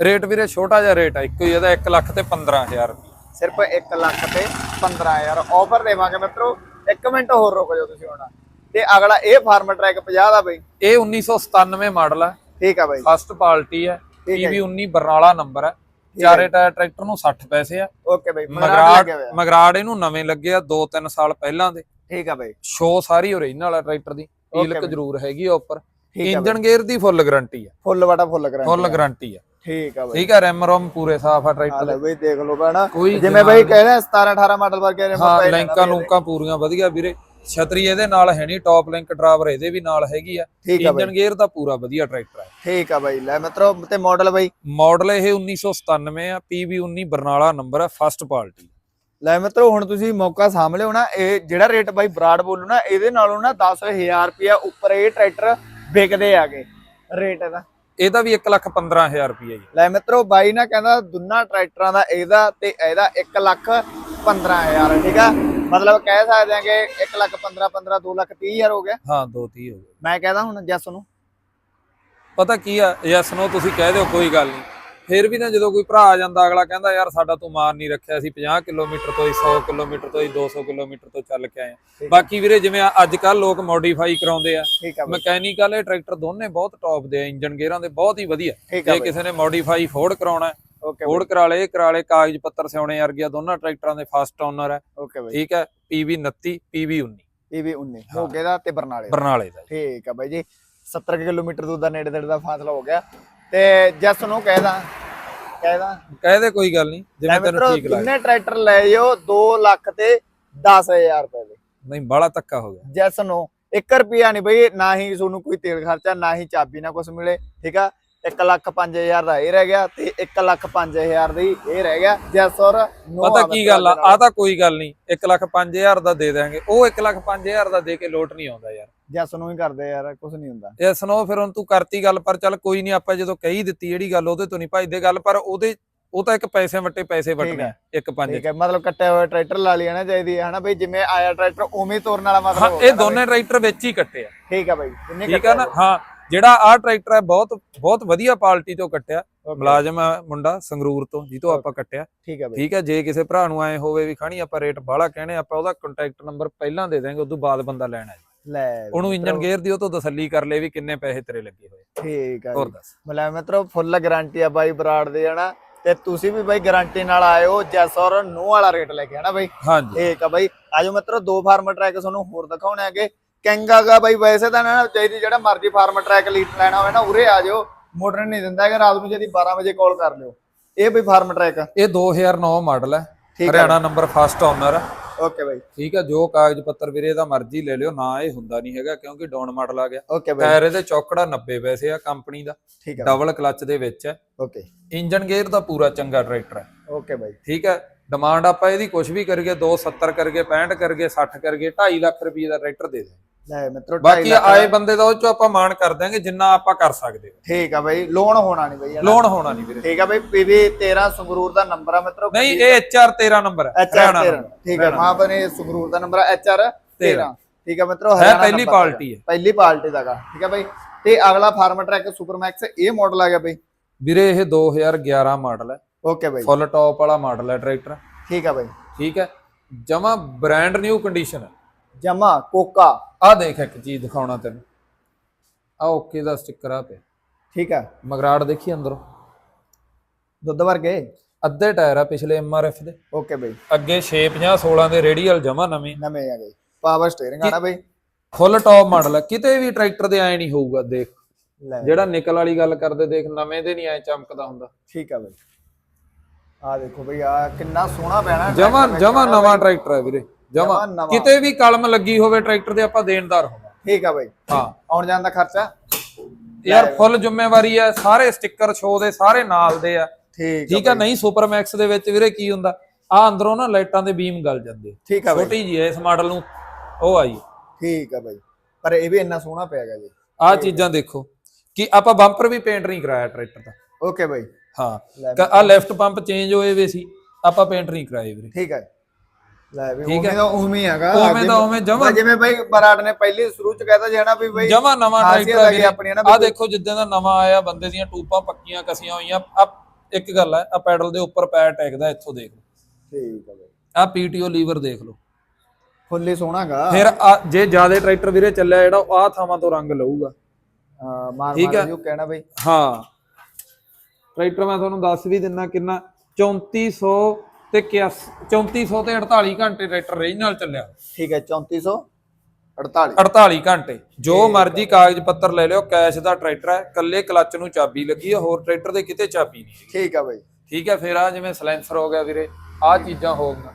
ਰੇਟ ਵੀਰੇ ਛੋਟਾ ਜਿਹਾ ਰੇਟ ਹੈ ਇੱਕੋ ਹੀ ਇਹਦਾ 1 ਲੱਖ ਤੇ 15000 ਰੁਪਏ। ਸਿਰਫ 1 ਲੱਖ ਤੇ 15000 ਆਫਰ ਦੇਵਾਂਗੇ ਮਿੱਤਰੋ ਇੱਕ ਮਿੰਟ ਹੋਰ ਰੁਕ ਜਾਓ ਤੁਸੀਂ ਹੁਣ। ਤੇ ਅਗਲਾ ਇਹ ਫਾਰਮ ਟਰੈਕ 50 ਦਾ ਬਈ। ਇਹ 1997 ਮਾਡਲ ਹੈ। ਠੀਕ ਆ ਬਈ। ਫਸਟ ਪਾਰਟੀ ਹੈ। PB 19 ਬਰਨਾਲਾ ਨੰਬਰ ਹੈ। ਚਾਰੇ ਟਾਇਰ ਟਰੈਕਟਰ ਨੂੰ 60 ਪੈਸੇ ਆ। ਓਕੇ ਬਈ ਮਗਰਾੜ ਮਗਰਾੜ ਇਹਨੂੰ ਨਵੇਂ ਲੱਗੇ ਆ 2-3 ਸਾਲ ਪਹਿਲਾਂ ਦੇ। ਠੀਕ ਆ ਬਈ। ਸ਼ੋ ਸਾਰੀ ਓਰੀਜਨਲ ਆ ਟਰੈਕਟਰ ਦੀ। ਈਲਕ। ਜ਼ਰੂਰ ਹੈਗੀ ਆ ਉੱਪਰ। ਇੰਜਨ ਗੇਅਰ ਦੀ ਫੁੱਲ ਗਾਰੰਟੀ ਆ। ਫੁੱਲ ਵਾਟਾ ਫੁੱਲ ਕਰਾਂ ਫੁੱਲ ਗਾਰੰਟੀ ਆ। ਠੀਕ ਆ ਬਈ। ਠੀਕ ਆ ਰੈਮ ਰੋਮ ਪੂਰੇ ਸਾਫ਼ ਆ ਟਰੈਕਟਰ ਲੈ ਦੇ। ਬਈ ਦੇਖ ਲਓ ਭੈਣਾ। ਜਿਵੇਂ ਬਈ ਕਹਿੰਦੇ ਆ 17 18 ਮਾਡਲ ਵਰਗੇ ਨੇ ਹਾਂ ਲਿੰਕਾਂ ਲੁੰਕਾਂ ਪੂਰੀਆਂ ਵਧੀਆ ਵੀਰੇ। ਛਤਰੀ ਇਹਦੇ ਨਾਲ ਹੈ ਨਹੀਂ ਟੌਪ ਲਿੰਕ ਡਰਾਈਵਰ ਇਹਦੇ ਵੀ ਨਾਲ ਹੈਗੀ ਆ। ਆ ਇੰਜਨ ਗੇਅਰ ਦਾ ਪੂਰਾ ਵਧੀਆ ਟਰੈਕਟਰ ਹੈ ਠੀਕ ਆ ਬਈ ਲੈ ਮਿੱਤਰੋ ਤੇ ਮਾਡਲ ਬਈ? ਮਾਡਲ ਇਹ 1997 ਆ 19 ਬਰਨਾਲਾ ਨੰਬਰ ਹੈ ਫਸਟ ਪਾਰਟੀ ਲੈ ਮਿੱਤਰੋ ਹੁਣ ਤੁਸੀਂ ਮੌਕਾ ਲਿਓ ਨਾ ਇਹ ਜਿਹੜਾ ਰੇਟ ਬਾਈ ਬਰਾੜ ਬੋਲੂ ਨਾ ਇਹਦੇ ਨਾਲੋਂ ਨਾ 10000 ਰੁਪਇਆ ਉੱਪਰ ਇਹ ਟਰੈਕਟਰ ਵਿਕਦੇ ਆਗੇ ਰੇਟ ਇਹਦਾ। ਇਹਦਾ ਵੀ 1 ਲੱਖ 15000 ਰੁਪਏ ਜੀ ਲੈ ਮਿੱਤਰੋ ਬਾਈ ਨਾ ਕਹਿੰਦਾ ਦੋਨਾਂ ਟਰੈਕਟਰਾਂ ਦਾ ਇਹਦਾ ਤੇ ਇਹਦਾ 1 ਲੱਖ 15000 ਠੀਕ ਆ? ਮਤਲਬ ਕਹਿ ਸਕਦੇ ਆ ਕਿ 1 ਲੱਖ 15 15 2 ਲੱਖ 30000 ਹੋ ਗਿਆ। ਹਾਂ 230 ਹੋ ਗਏ। ਮੈਂ ਕਹਿੰਦਾ ਹੁਣ ਜੱਸ ਨੂੰ ਪਤਾ ਕੀ ਆ ਯੈਸ ਨੋ ਤੁਸੀਂ ਕਹਿ ਦਿਓ ਕੋਈ ਗੱਲ ਨਹੀਂ। ਫਿਰ ਵੀ ਨਾ ਜਦੋਂ ਕੋਈ ਭਰਾ ਆ ਜਾਂਦਾ ਅਗਲਾ ਕਹਿੰਦਾ ਯਾਰ ਸਾਡਾ ਤੂੰ ਮਾਨ ਨਹੀਂ ਰੱਖਿਆ ਸੀ 50 ਕਿਲੋਮੀਟਰ ਤੋਂ ਹੀ 100 ਕਿਲੋਮੀਟਰ ਤੋਂ ਹੀ 200 ਕਿਲੋਮੀਟਰ ਤੋਂ ਚੱਲ ਕੇ ਆਏ ਬਾਕੀ ਵੀਰੇ ਜਿਵੇਂ ਅੱਜ ਕੱਲ ਲੋਕ ਮੋਡੀਫਾਈ ਕਰਾਉਂਦੇ ਆ। ਮਕੈਨੀਕਲ ਇਹ ਟਰੈਕਟਰ ਦੋਨੇ ਬਹੁਤ ਟੌਪ ਦੇ ਆ ਇੰਜਨ ਗੇਅਰਾਂ ਦੇ ਬਹੁਤ ਹੀ ਵਧੀਆ। ਜੇ ਕਿਸੇ ਨੇ ਮੋਡੀਫਾਈ ਫੋਰਡ ਕਰਾਉਣਾ ਓਕੇ ਫੋਰਡ ਕਰਾ ਲੇ ਇਹ ਕਰਾ ਲੇ ਕਾਗਜ਼ ਪੱਤਰ ਸਿਉਣੇ ਵਰਗੀਆਂ ਦੋਨਾਂ ਟਰੈਕਟਰਾਂ ਦੇ ਫਸਟ ਓਨਰ ਹੈ। ਓਕੇ ਬਈ। ਠੀਕ ਹੈ PV 29 PV 19 ਇਹ ਵੀ 19 ਮੋਗੇ ਦਾ ਤੇ ਬਰਨਾਲੇ ਦਾ। ਬਰਨਾਲੇ ਦਾ। ਠੀਕ ਆ ਬਾਈ ਜੀ 70 ਕਿਲੋਮੀਟਰ ਦੂਰ ਦਾ ਨੇੜੇ ਤੇੜੇ ਦਾ ਫਾਸਲਾ ਹੋ ਗਿਆ। ਤੇ ਜੱਸ ਨੂੰ ਕਹਿਦਾ ਕਹਿਦਾ ਕਹਿ ਦੇ। ਕੋਈ ਗੱਲ ਨਹੀਂ ਜਿਵੇਂ ਤੈਨੂੰ ਠੀਕ ਲੱਗੇ ਕਿੰਨੇ ਟਰੈਕਟਰ ਲੈ ਜਾਓ 2 ਲੱਖ ਤੇ 10000 ਰੁਪਏ ਦੇ। ਨਹੀਂ ਬਾਹਲਾ ਧੱਕਾ ਹੋ ਗਿਆ। ਜੈਸ ਨੂੰ 1 ਰੁਪਿਆ ਨਹੀਂ ਬਈ ਨਾ ਹੀ ਤੁਹਾਨੂੰ ਕੋਈ ਤੇਲ ਖਰਚਾ ਨਾ ਹੀ ਚਾਬੀ ਨਾ ਕੁਝ ਮਿਲੇ ਠੀਕ ਆ? 1 ਲੱਖ 5000 ਦਾ ਇਹ ਰਹਿ ਗਿਆ ਤੇ 1 ਲੱਖ 5000 ਦੀ ਇਹ ਰਹਿ ਗਿਆ। ਜੈਸ ਔਰ ਨੋਆ ਪਤਾ ਕੀ ਗੱਲ ਆ। ਆ ਤਾਂ ਕੋਈ ਗੱਲ ਨਹੀਂ। 1 ਲੱਖ 5000 ਦਾ ਦੇ ਦਾਂਗੇ ਉਹ 1 ਲੱਖ 5000 ਦਾ ਦੇ ਕੇ ਲੋਟ ਨਹੀਂ ਆਉਂਦਾ ਯਾਰ। ਜੈਸ ਨੂੰ ਹੀ ਕਰਦੇ ਯਾਰ ਕੁਝ ਨਹੀਂ ਹੁੰਦਾ। ਇਹ ਸੁਣੋ ਫਿਰ ਹੁਣ ਤੂੰ ਕਰਤੀ ਗੱਲ ਪਰ ਚੱਲ ਕੋਈ ਨਹੀਂ ਆਪਾਂ ਜਦੋਂ ਕਹੀ ਦਿੱਤੀ ਜਿਹੜੀ ਗੱਲ ਉਹਦੇ ਤੋਂ ਨਹੀਂ ਭਜਦੇ ਗੱਲ ਪਰ ਉਹਦੇ ਉਹ ਤਾਂ ਇੱਕ ਪੈਸੇ ਵਟੇ ਪੈਸੇ ਵਟਣੇ ਇੱਕ ਪੰਜ ਠੀਕ ਹੈ ਮਤਲਬ ਕੱਟਿਆ ਹੋਇਆ ਟਰੈਕਟਰ ਲਾ ਲੈਣਾ ਚਾਹੀਦੀ ਹੈ ਹਨਾ ਬਈ ਜਿਵੇਂ ਆਇਆ ਟਰੈਕਟਰ ਉਵੇਂ ਹੀ ਤੋਰਨ ਵਾਲਾ ਹਾਂ ਮਤਲਬ ਹੋ ਇਹ ਨਾ ਦੋਨੇ ਟਰੈਕਟਰ ਵਿੱਚ ਹੀ ਕੱਟੇ ਆ। ਠੀਕ ਆ ਬਈ ਠੀਕ ਆ ਨਾ? ਹਾਂ। ਜਿਹੜਾ ਆਹ ਟਰੈਕਟਰ ਹੈ ਬਹੁਤ ਬਹੁਤ ਵਧੀਆ ਪਾਰਟੀ ਤੋਂ ਕੱਟਿਆ। ਮੁਲਾਜ਼ਮ ਆ ਮੁੰਡਾ ਸੰਗਰੂਰ ਤੋਂ ਜਿੱਤੋਂ ਆਪਾਂ ਕੱਟਿਆ। ਠੀਕ ਬਈ। ਠੀਕ ਹੈ ਜੇ ਕਿਸੇ ਭਰਾ ਨੂੰ ਐ ਹੋਵੇ ਵੀ ਖਾਣੀ ਆਪਾਂ ਰੇਟ ਬਾਹਲਾ ਕਹਿਣੇ ਆਪਾਂ ਉਹਦਾ ਕੰਟੈਕਟ ਨੰਬਰ ਪਹਿਲਾਂ ਦੇ ਦਾਂਗੇ ਉਦੋਂ ਬਾਅਦ ਬੰਦਾ ਲੈਣਾ ਹੈ। ਲੈ ਉਹਨੂੰ ਇੰਜਨ ਗੇਅਰ ਦੀ ਉਹ ਤੋਂ ਤਸੱਲੀ ਕਰ ਲੈ ਵੀ ਕਿੰਨੇ ਪੈਸੇ ਤੇਰੇ ਲੱਗੇ ਹੋਏ। ਠੀਕ ਆ ਹੋਰ। ਦੱਸ। ਮਤਲਬ ਮਿੱਤਰੋ ਫੁੱਲ ਗਾਰੰਟੀ ਆ ਬਾਈ ਬਰਾੜ ਦੇ ਹਨਾ? ਤੇ ਤੁਸੀਂ ਵੀ ਬਾਈ ਗਾਰੰਟੀ ਨਾਲ ਆਇਓ ਜੈਸ ਔਰ ਨੋ ਵਾਲਾ ਰੇਟ ਲੈ ਕੇ ਹਨਾ ਬਾਈ? ਹਾਂਜੀ। ਠੀਕ ਆ ਬਾਈ। ਆਜੋ ਮਿੱਤਰੋ ਦੋ ਫਾਰਮ ਟਰੈਕ ਤੁਹਾਨੂੰ ਹੋਰ ਦਿਖਾਉਣੇ ਹੈਗੇ। ਕੈਂਗਾ ਗਾ ਬਾਈ ਵੈਸੇ ਤਾਂ ਨਾ ਚਾਹੀਦੀ ਜਿਹੜਾ ਮਰਜ਼ੀ ਫਾਰਮ ਟਰੈਕ ਲੀਟ ਲੈਣਾ ਹੋਵੇ ਨਾ ਉਰੇ ਆ ਜਾਓ। ਮੋਟਰ ਨਹੀਂ ਦਿੰਦਾ ਹੈਗਾ ਰਾਤ ਨੂੰ ਜਦੀ 12 ਵਜੇ ਕਾਲ ਕਰ ਲਿਓ। ਇਹ ਬਈ ਫਾਰਮ ਟਰੈਕ ਇਹ 2009 ਮਾਡਲ ਹੈ ਹਰਿਆਣਾ ਨੰਬਰ ਫਸਟ ਓਨਰ ਹੈ ਓਕੇ ਬਾਈ। ਠੀਕ ਹੈ ਜੋ ਕਾਗਜ਼ ਪੱਤਰ ਵੀਰੇ ਦਾ ਮਰਜ਼ੀ ਲੈ ਲਿਓ ਨਾ ਇਹ ਹੁੰਦਾ ਨਹੀਂ ਹੈਗਾ ਕਿਉਂਕਿ ਡਾਊਨ ਮਾਡਲ ਆ ਗਿਆ। ਓਕੇ ਬਾਈ। ਟਾਇਰ ਇਹਦੇ ਚੌਕੜਾ 90 ਪੈਸੇ ਆ ਕੰਪਨੀ ਦਾ। ਠੀਕ ਆ। ਡਬਲ ਕਲੱਚ ਦੇ ਵਿੱਚ ਹੈ ਓਕੇ। ਇੰਜਨ ਗੇਅਰ ਦਾ ਪੂਰਾ ਚੰਗਾ ਟਰੈਕਟਰ ਹੈ ਓਕੇ ਬਾਈ। ਠੀਕ ਹੈ ਡਿਮਾਂਡ ਆਪਾਂ ਇਹਦੀ ਕੁਝ ਵੀ ਕਰੀਏ 270 ਕਰਗੇ 65 ਕਰਗੇ 60 ਕਰਗੇ 2.5 ਲੱਖ ਰੁਪਏ ਦਾ ਟਰੈਕਟਰ ਦੇ ਦੇ ਲੈ ਮਿੱਤਰੋ ਬਾਕੀ ਆਏ ਬੰਦੇ ਦਾ ਉਹ ਚੋਂ ਆਪਾਂ ਮਾਣ ਕਰ ਦਾਂਗੇ ਜਿੰਨਾ ਆਪਾਂ ਕਰ ਸਕਦੇ ਹਾਂ। ਠੀਕ ਆ ਬਾਈ ਲੋਨ ਹੋਣਾ ਨਹੀਂ ਬਾਈ? ਲੋਨ ਹੋਣਾ ਨਹੀਂ ਵੀਰੇ। ਠੀਕ ਆ ਬਾਈ ਪੀਵੀ 13 ਸੰਗਰੂਰ ਦਾ ਨੰਬਰ ਆ ਮਿੱਤਰੋ ਨਹੀਂ ਇਹ HR 13 ਨੰਬਰ ਹੈ ਐਚਆਰ ਹਰਿਆਣਾ 13 number। ਠੀਕ ਹੈ ਮਾਂ ਬਨੇ ਸੰਗਰੂਰ ਦਾ ਨੰਬਰ ਐਚਆਰ 13 ਠੀਕ ਹੈ ਮਿੱਤਰੋ ਹੈ ਹਰਿਆਣਾ ਪਹਿਲੀ ਪਾਰਟੀ ਹੈ। ਪਹਿਲੀ ਪਾਰਟੀ ਦਾਗਾ ਠੀਕ ਹੈ ਬਾਈ ਤੇ ਅਗਲਾ ਫਾਰਮ ਟਰੈਕ ਸੁਪਰ ਮੈਕਸ ਇਹ ਮਾਡਲ ਆ ਗਿਆ ਬਾਈ। ਵੀਰੇ ਇਹ 2011 ਮਾਡਲ ਹੈ ਓਕੇ ਬਾਈ ਫੁੱਲ ਟੌਪ ਵਾਲਾ ਮਾਡਲ ਹੈ ਟਰੈਕਟਰ ਠੀਕ ਆ ਬਾਈ ਠੀਕ ਹੈ। ਜਮਾ ਬ੍ਰਾਂਡ ਨਿਊ ਕੰਡੀਸ਼ਨ ਹੈ। ਜਮਾ ਕੋਕਾ। ਆਹ ਦੇਖ ਇੱਕ ਚੀਜ਼ ਦਿਖਾਉਣਾ ਤੈਨੂੰ। ਆ ਓਕੇ ਦਾ ਸਟicker ਆ ਪਿਆ। ਠੀਕ ਆ। ਮਗਰਾੜ ਦੇਖੀ ਅੰਦਰੋਂ। ਦੁੱਧ ਵਰਗੇ ਅੱਧੇ ਟਾਇਰ ਆ ਪਿਛਲੇ ਐਮਆਰਐਫ ਦੇ। ਓਕੇ ਬਾਈ ਅੱਗੇ 6 50 16 ਦੇ ਰੇਡੀਅਲ ਜਮਾ ਨਵੇਂ। ਨਵੇਂ ਆ ਗਏ। ਪਾਵਰ ਸਟੀਅਰਿੰਗ ਆਣਾ ਬਾਈ। ਫੁੱਲ ਟੌਪ ਮਾਡਲ ਹੈ ਕਿਤੇ ਵੀ ਟਰੈਕਟਰ ਦੇ ਐ ਨਹੀਂ ਹੋਊਗਾ ਦੇਖ। ਜਿਹੜਾ ਨਿਕਲ ਵਾਲੀ ਗੱਲ ਕਰਦੇ ਦੇਖ ਨਵੇਂ ਦੇ ਨਹੀਂ ਐ ਚਮਕਦਾ ਹੁੰਦਾ। ਠੀਕ ਆ ਬਾਈ। ਆ ਦੇਖੋ ਬਾਈ ਆ ਕਿੰਨਾ ਸੋਹਣਾ ਪੈਣਾ ਜਮਾ ਜਮਾ ਨਵਾਂ ਟਰੈਕਟਰ ਹੈ ਵੀਰੇ ਜਮਾ। ਕਿਤੇ ਵੀ ਕਲਮ ਲੱਗੀ ਹੋਵੇ ਟਰੈਕਟਰ ਦੇ ਆਪਾਂ ਦੇਣਦਾਰ ਹੋਵਾਂ ਠੀਕ ਆ ਬਾਈ। ਹਾਂ। ਆਉਣ ਜਾਣ ਦਾ ਖਰਚਾ? ਯਾਰ ਫੁੱਲ ਜ਼ਿੰਮੇਵਾਰੀ ਹੈ ਸਾਰੇ ਸਟicker ਸ਼ੋ ਦੇ ਸਾਰੇ ਨਾਲ ਦੇ ਆ। ਠੀਕ ਠੀਕ ਆ ਨਹੀਂ ਸੁਪਰ ਮੈਕਸ ਦੇ ਵਿੱਚ ਵੀਰੇ ਕੀ ਹੁੰਦਾ? ਆ ਅੰਦਰੋਂ ਨਾ ਲਾਈਟਾਂ ਦੇ ਬੀਮ ਗਲ ਜਾਂਦੇ ਠੀਕ ਆ ਬਾਈ। ਛੋਟੀ ਜੀ ਹੈ ਇਸ ਮਾਡਲ ਨੂੰ ਉਹ ਆਈ ਠੀਕ ਆ ਬਾਈ। ਪਰ ਇਹ ਵੀ ਇੰਨਾ ਸੋਹਣਾ ਪਿਆਗਾ ਜੀ। ਆ ਚੀਜ਼ਾਂ ਦੇਖੋ ਕਿ ਆਪਾਂ ਬੰਪਰ ਵੀ ਪੇਂਟ ਨਹੀਂ ਕਰਾਇਆ ਟਰੈਕਟਰ ਦਾ। ਓਕੇ ਬਾਈ। ਹਾਂ। ਆ ਲੈਫਟ ਪੰਪ ਚੇਂਜ ਹੋਏ ਵੇ ਸੀ। ਆਪਾਂ ਪੇਂਟ ਨਹੀਂ ਕਰਾਏ ਵੀਰੇ। ਠੀਕ ਹੈ। ਲੈ ਵੀ ਠੀਕ ਉਵੇਂ ਹੈ। ਦਾ ਉਵੇਂ ਹੀ ਹੈਗਾ। ਉਵੇਂ ਆਪਦੀ- ਦਾ ਉਵੇਂ ਜਮਾਂ- ਬਸ ਜਿਵੇਂ ਬਾਈ ਬਰਾੜ ਨੇ ਪਹਿਲੀ ਸ਼ੁਰੂ ਚ ਕਹਿਤਾ ਜਿਹੜਾ ਵੀ ਬਾਈ ਜਮਾ ਨਵਾਂ ਖਾਸੀਅਤ ਟਰੈਕਟਰ ਹੈਗੀ ਹੈ ਆਪਣੀ ਨਾ ਆ ਦੇਖੋ ਜਿੱਦਾਂ ਦਾ ਨਵਾਂ ਆਇਆ ਬੰਦੇ ਦੀਆਂ ਟੂਪਾਂ ਪੱਕੀਆਂ ਕਸੀਆਂ ਹੋਈਆਂ। ਆ ਇੱਕ ਗੱਲ ਹੈ ਆ ਪੈਡਲ ਦੇ ਉੱਪਰ ਪੈਰ ਟੈਕਦਾ ਇੱਥੋਂ ਦੇਖ ਲਓ। ਠੀਕ ਆ ਬਾਈ। ਆ ਪੀਟੀਓ ਲੀਵਰ ਦੇਖ ਲਓ। ਫੁੱਲੀ ਸੋਹਣਾਗਾ ਫਿਰ ਆ ਜੇ ਜ਼ਿਆਦਾ ਟਰੈਕਟਰ ਵੀਰੇ ਚੱਲਿਆ ਜਿਹੜਾ ਆ ਥਾਵਾਂ ਤੋਂ ਰੰਗ ਲਊਗਾ। ਮਾਰ ਮਾਰ। ਜੋ ਕਹਿਣਾ ਬਾਈ। ਹਾਂ। ਟਰੈਕਟਰ ਮੈਂ ਤੁਹਾਨੂੰ ਦੱਸ ਵੀ ਦਿੰਨਾ ਕਿੰਨਾ 3400 ਤੇ 81 3400 ਤੇ 48 ਘੰਟੇ ਟਰੈਕਟਰ ਰੇਂਜ ਨਾਲ ਚੱਲਿਆ। ਠੀਕ ਹੈ 3448 48 ਘੰਟੇ। ਜੋ ਮਰਜ਼ੀ ਕਾਗਜ਼ ਪੱਤਰ ਲੈ ਲਿਓ ਕੈਸ਼ ਦਾ ਟਰੈਕਟਰ ਹੈ ਕੱਲੇ ਕਲੱਚ ਨੂੰ ਚਾਬੀ ਲੱਗੀ ਹੈ ਹੋਰ ਟਰੈਕਟਰ ਦੇ ਕਿਤੇ ਚਾਬੀ ਨਹੀਂ। ਠੀਕ ਆ ਬਾਈ। ਠੀਕ ਹੈ ਫਿਰ ਆ ਜਿਵੇਂ ਸਲੈਂਸਰ ਹੋ ਗਿਆ ਵੀਰੇ ਆ ਚੀਜ਼ਾਂ ਹੋ ਗਈਆਂ।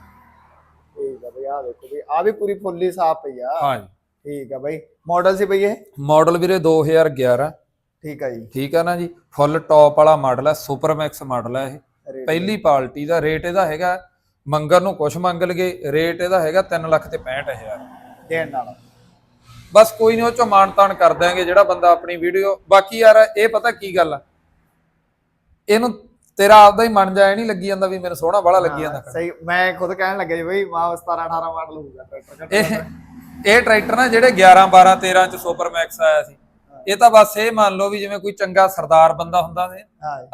ਠੀਕ ਆ ਬਾਈ ਆ ਦੇਖੋ ਬਈ ਆ ਵੀ ਪੂਰੀ ਫੁੱਲੀ ਸਾਫ਼ ਪਈ ਆ। ਹਾਂ ਜੀ ਠੀਕ ਆ ਬਾਈ ਮਾਡਲ ਸੀ ਬਈ ਇਹ? ਮਾਡਲ ਵੀਰੇ 2011 ਠੀਕ ਆ ਜੀ। ਠੀਕ ਹੈ ਨਾ ਜੀ? ਫੁੱਲ ਟੌਪ ਵਾਲਾ ਮਾਡਲ ਹੈ ਸੁਪਰ ਮੈਕਸ ਮਾਡਲ ਹੈ ਇਹ ਪਹਿਲੀ ਪਾਰਟੀ ਦਾ ਰੇਟ ਇਹਦਾ ਹੈਗਾ ਮੰਗਰ ਨੂੰ ਕੁਛ ਮੰਗ ਲਗੇ ਰੇਟ ਇਹਦਾ ਹੈਗਾ 3 ਲੱਖ ਤੇ 65000 ਦੇਣ ਨਾਲ। ਬਸ ਕੋਈ ਨਹੀਂ ਉਹ ਚੋਂ ਮਾਨਤਾਨ ਕਰ ਦਾਂਗੇ ਜਿਹੜਾ ਬੰਦਾ ਆਪਣੀ ਵੀਡੀਓ ਬਾਕੀ ਯਾਰ ਇਹ ਪਤਾ ਕੀ ਗੱਲ ਆ? ਇਹਨੂੰ ਤੇਰਾ ਆਪਦਾ ਹੀ ਮਨ ਜਾਏ ਨਹੀਂ ਲੱਗੀ ਜਾਂਦਾ ਵੀ ਮੈਨੂੰ ਸੋਹਣਾ ਬੜਾ ਲੱਗੀ ਜਾਂਦਾ। ਸਹੀ। ਮੈਂ ਖੁਦ ਕਹਿਣ ਲੱਗਿਆ ਜੀ ਬਈ ਮਾਂ 17 18 ਮਾਡਲ ਹੋਊਗਾ। ਟਰੈਕਟਰ ਇਹ ਇਹ ਟਰੈਕਟਰ ਨਾ ਜਿਹੜੇ 11 12 13 ਚ ਸੁਪਰ ਮੈਕਸ ਆਇਆ ਸੀ। ਇਹ ਤਾਂ ਬਸ ਇਹ ਮੰਨ ਲਓ ਵੀ ਜਿਵੇਂ ਕੋਈ ਚੰਗਾ ਸਰਦਾਰ ਬੰਦਾ ਹੁੰਦਾ ਨੇ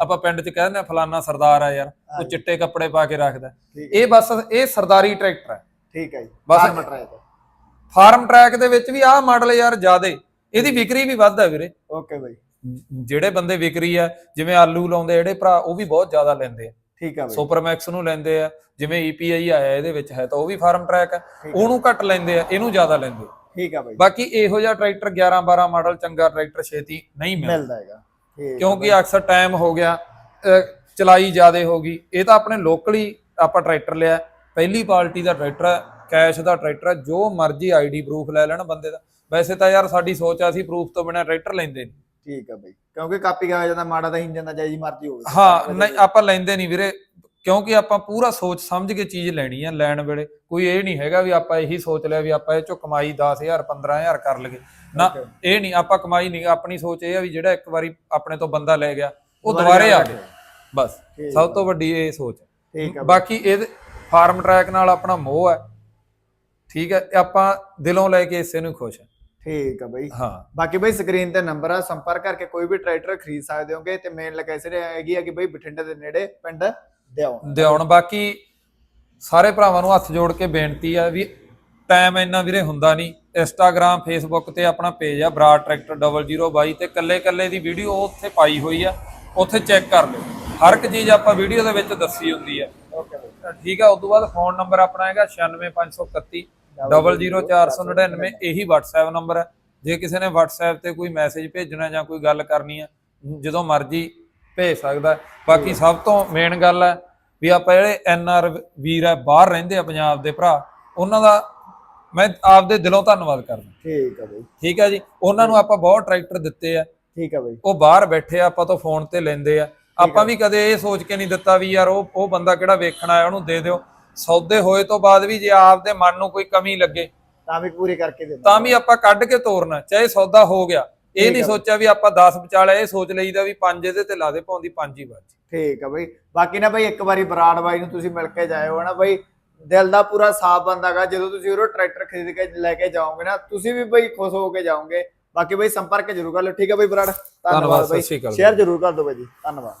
ਆਪਾਂ ਪਿੰਡ 'ਚ ਕਹਿੰਦੇ ਆ ਫਲਾਨਾ ਸਰਦਾਰ ਆ ਯਾਰ ਉਹ ਚਿੱਟੇ ਕੱਪੜੇ ਪਾ ਕੇ ਰੱਖਦਾ। ਇਹ ਬਸ ਇਹ ਸਰਦਾਰੀ ਟਰੈਕਟਰ ਹੈ। ਠੀਕ ਹੈ ਜੀ। ਬਸ- ਫਾਰਮ ਟਰੈਕ ਫਾਰਮ ਟਰੈਕ ਦੇ ਵਿੱਚ ਵੀ ਆਹ ਮਾਡਲ ਯਾਰ ਜ਼ਿਆਦੇ ਇਹਦੀ ਵਿਕਰੀ ਵੀ ਵੱਧ ਹੈ ਵੀਰੇ। ਓਕੇ ਬਾਈ। ਜਿਹੜੇ ਬੰਦੇ ਵਿਕਰੀ ਆ ਜਿਵੇਂ ਆਲੂ ਲਾਉਂਦੇ ਜਿਹੜੇ ਭਰਾ ਉਹ ਵੀ ਬਹੁਤ ਜ਼ਿਆਦਾ ਲੈਂਦੇ ਆ। ਠੀਕ ਆ ਬਾਈ। ਸੁਪਰ ਮੈਕਸ ਨੂੰ ਲੈਂਦੇ ਆ ਜਿਵੇਂ EPI ਆਇਆ ਇਹਦੇ ਵਿੱਚ ਹੈ ਤਾਂ ਉਹ ਵੀ ਫਾਰਮ ਟਰੈਕ ਹੈ ਉਹਨੂੰ ਘੱਟ ਲੈਂਦੇ ਆ ਇਹਨੂੰ ਜ਼ਿਆਦਾ ਲੈਂਦੇ ਆ। ਠੀਕ ਆ ਬਾਈ ਬਾਕੀ ਇਹੋ ਜਿਹਾ ਟਰੈਕਟਰ 11 12 ਮਾਡਲ ਚੰਗਾ ਟਰੈਕਟਰ ਛੇਤੀ ਨਹੀਂ ਮਿਲਦਾ। ਹੈਗਾ। ਕਿਉਂਕਿ ਅਕਸਰ ਟਾਈਮ ਹੋ ਗਿਆ ਚਲਾਈ ਜ਼ਿਆਦੇ ਹੋ ਗਈ। ਇਹ ਤਾਂ ਆਪਣੇ ਲੋਕਲੀ ਆਪਾਂ ਟਰੈਕਟਰ ਲਿਆ। ਪਹਿਲੀ ਪਾਰਟੀ ਦਾ ਟਰੈਕਟਰ ਹੈ ਕੈਸ਼ ਦਾ ਟਰੈਕਟਰ ਹੈ ਜੋ ਮਰਜ਼ੀ ਆਈਡੀ ਪ੍ਰੂਫ ਲੈ ਲੈਣ ਬੰਦੇ ਦਾ। ਵੈਸੇ ਤਾਂ ਯਾਰ ਸਾਡੀ ਸੋਚ ਆ ਸੀ ਪ੍ਰੂਫ ਤੋਂ ਬਿਨਾ ਟਰੈਕਟਰ ਲੈਂਦੇ ਨਹੀਂ ਠੀਕ ਆ ਬਾਈ। ਕਿਉਂਕਿ ਕਾਪੀ ਕਰਾ ਜਾਂਦਾ ਮਾੜਾ ਦਾ ਇੰਜਨ ਦਾ ਜਾਈ ਮਰਜ਼ੀ ਹੋਵੇ। ਹਾਂ ਨਹੀਂ ਆਪਾਂ ਲੈਂਦੇ ਨਹੀਂ ਵੀਰੇ। ਕਿਉਂਕਿ ਆਪਾਂ ਪੂਰਾ ਸੋਚ ਸਮਝ ਕੇ ਚੀਜ਼ ਲੈਣੀ ਆ ਲੈਣ ਵੇਲੇ। ਕੋਈ ਇਹ ਨਹੀਂ ਹੈਗਾ ਵੀ ਆਪਾਂ ਇਹੀ ਸੋਚ ਲਿਆ ਵੀ ਆਪਾਂ ਇਹ ਚੋਂ ਕਮਾਈ 10000 15000 ਕਰ ਲਗੇ ਨਾ. ਇਹ ਨਹੀਂ ਆਪਾਂ ਕਮਾਈ ਨਹੀਂ ਆਪਣੀ ਸੋਚ ਇਹ ਆ ਵੀ ਜਿਹੜਾ ਇੱਕ ਵਾਰੀ ਆਪਣੇ ਤੋਂ ਬੰਦਾ ਲੈ ਗਿਆ ਉਹ ਦੁਬਾਰੇ ਆ ਗਿਆ। ਬਸ ਸਭ ਤੋਂ ਵੱਡੀ ਇਹ ਸੋਚ। ਹੈ ਠੀਕ ਬਾਕੀ ਇਹ ਫਾਰਮ ਟਰੈਕ ਨਾਲ ਆਪਣਾ ਮੋਹ ਹੈ ਠੀਕ ਹੈ ਆਪਾਂ ਦਿਲੋਂ ਲੈ ਕੇ ਇਸੇ ਨੂੰ ਖੁਸ਼ ਹੈ ਠੀਕ ਆ ਬਾਈ। ਹਾਂ। ਬਾਕੀ ਬਈ ਸਕਰੀਨ ਤੇ ਨੰਬਰ ਆ ਸੰਪਰਕ ਕਰਕੇ ਕੋਈ ਵੀ ਟਰੈਕਟਰ ਖਰੀਦ ਸਕਦੇ ਹੋਗੇ ਤੇ ਮੇਨ ਲੋਕੇਸ਼ਨ ਹੈਗੀ ਆ ਕਿ ਬਈ ਬਠਿੰਡੇ ਦੇ ਨੇੜੇ ਪਿੰਡ ਦਿਓ ਦਿਉਣ ਬਾਕੀ ਸਾਰੇ ਭਰਾਵਾਂ ਨੂੰ ਹੱਥ ਜੋੜ ਕੇ ਬੇਨਤੀ ਹੈ ਵੀ ਟਾਈਮ ਇੰਨਾ ਵੀਰੇ ਹੁੰਦਾ ਨਹੀਂ। ਇੰਸਟਾਗ੍ਰam ਫੇਸਬੁੱਕ ਤੇ ਆਪਣਾ ਪੇਜ ਆ ਬਰਾਡ ਟਰੈਕਟਰ 002 ਤੇ ਕੱਲੇ ਕੱਲੇ ਦੀ ਵੀਡੀਓ ਉੱਥੇ ਪਾਈ ਹੋਈ ਆ। ਉੱਥੇ ਚੈੱਕ ਕਰ ਲਿਓ। ਹਰ ਇੱਕ ਚੀਜ਼ ਆਪਾਂ ਵੀਡੀਓ ਦੇ ਵਿੱਚ ਦੱਸੀ ਹੁੰਦੀ ਬਾਈ। ਠੀਕ ਆ ਉਸ ਤੋਂ ਬਾਅਦ ਫੋਨ ਨੰਬਰ ਆਪਣਾ ਹੈਗਾ 96531 00499 ਇਹੀ WhatsApp ਨੰਬਰ ਹੈ ਜੇ ਕਿਸੇ ਨੇ WhatsApp ਤੇ ਕੋਈ ਮੈਸੇਜ ਭੇਜਣਾ ਜਾਂ ਕੋਈ ਗੱਲ ਕਰਨੀ ਹੈ ਜਦੋਂ ਮਰਜ਼ੀ ਭੇਜ ਸਕਦਾ। ਬਾਕੀ ਸਭ ਤੋਂ ਮੇਨ ਗੱਲ ਹੈ ਵੀ ਆਪਾਂ ਜਿਹੜੇ ਐਨਆਰ ਵੀਰ ਹੈ ਬਾਹਰ ਰਹਿੰਦੇ ਆ ਪੰਜਾਬ ਦੇ ਭਰਾ ਉਹਨਾਂ ਦਾ ਮੈਂ ਆਪਦੇ ਦਿਲੋਂ ਧੰਨਵਾਦ ਕਰਦਾ। ਠੀਕ ਆ ਬਾਈ। ਠੀਕ ਹੈ ਜੀ? ਉਹਨਾਂ ਨੂੰ ਆਪਾਂ ਬਹੁਤ ਟਰੈਕਟਰ ਦਿੱਤੇ ਆ। ਠੀਕ ਆ ਬਾਈ। ਉਹ ਬਾਹਰ ਬੈਠੇ ਆ ਆਪਾਂ ਤੋਂ ਫੋਨ ਤੇ ਲੈਂਦੇ ਆ। ਆਪਾਂ ਵੀ ਕਦੇ ਇਹ ਸੋਚ ਕੇ ਨਹੀਂ ਦਿੱਤਾ ਵੀ ਯਾਰ ਉਹ ਉਹ ਬੰਦਾ ਕਿਹੜਾ ਵੇਖਣ ਆਇਆ ਉਹਨੂੰ ਦੇ ਦਿਓ। ਸੌਦੇ ਹੋਏ ਤੋਂ ਬਾਅਦ ਵੀ ਜੇ ਆਪਦੇ ਮਨ ਨੂੰ ਕੋਈ ਕਮੀ ਲੱਗੇ ਤਾਂ ਵੀ ਪੂਰੀ ਕਰਕੇ ਦਿੰਦਾ ਤਾਂ ਵੀ ਆਪਾਂ ਕੱਢ ਕੇ ਤੋਰਨਾ ਚਾਹੇ ਸੌਦਾ ਹੋ ਗਿਆ। ਇਹ ਨਹੀਂ ਸੋਚਿਆ ਵੀ ਆਪਾਂ 10 ਵਿਚਾਲੇ ਇਹ ਸੋਚ ਲਈਦਾ ਵੀ 5 ਇਹਦੇ ਤੇ ਲਾ ਦੇ ਪਾਉਂਦੀ 5 ਹੀ ਵੱਜ ਠੀਕ ਆ ਬਾਈ। ਬਾਕੀ ਨਾ ਬਾਈ ਇੱਕ ਵਾਰੀ ਬਰਾੜ ਬਾਈ ਨੂੰ ਤੁਸੀਂ ਮਿਲ ਕੇ ਜਾਇਓ ਨਾ ਬਾਈ। ਦਿਲ ਦਾ ਪੂਰਾ ਸਾਫ਼ ਬੰਦਾਗਾ ਜਦੋਂ ਤੁਸੀਂ ਉਹ ਟਰੈਕਟਰ ਖਰੀਦ ਕੇ ਲੈ ਕੇ ਜਾਓਗੇ ਨਾ ਤੁਸੀਂ ਵੀ ਬਾਈ ਖੁਸ਼ ਹੋ ਕੇ ਜਾਓਗੇ। ਬਾਕੀ ਬਾਈ ਸੰਪਰਕ ਜ਼ਰੂਰ ਕਰ ਲਓ। ਠੀਕ ਆ ਬਾਈ ਬਰਾੜ। ਧੰਨਵਾਦ, ਬਾਈ। ਸ਼ੇਅਰ ਜ਼ਰੂਰ ਕਰ ਦਿਓ ਬਾਈ ਜੀ। ਧੰਨਵਾਦ।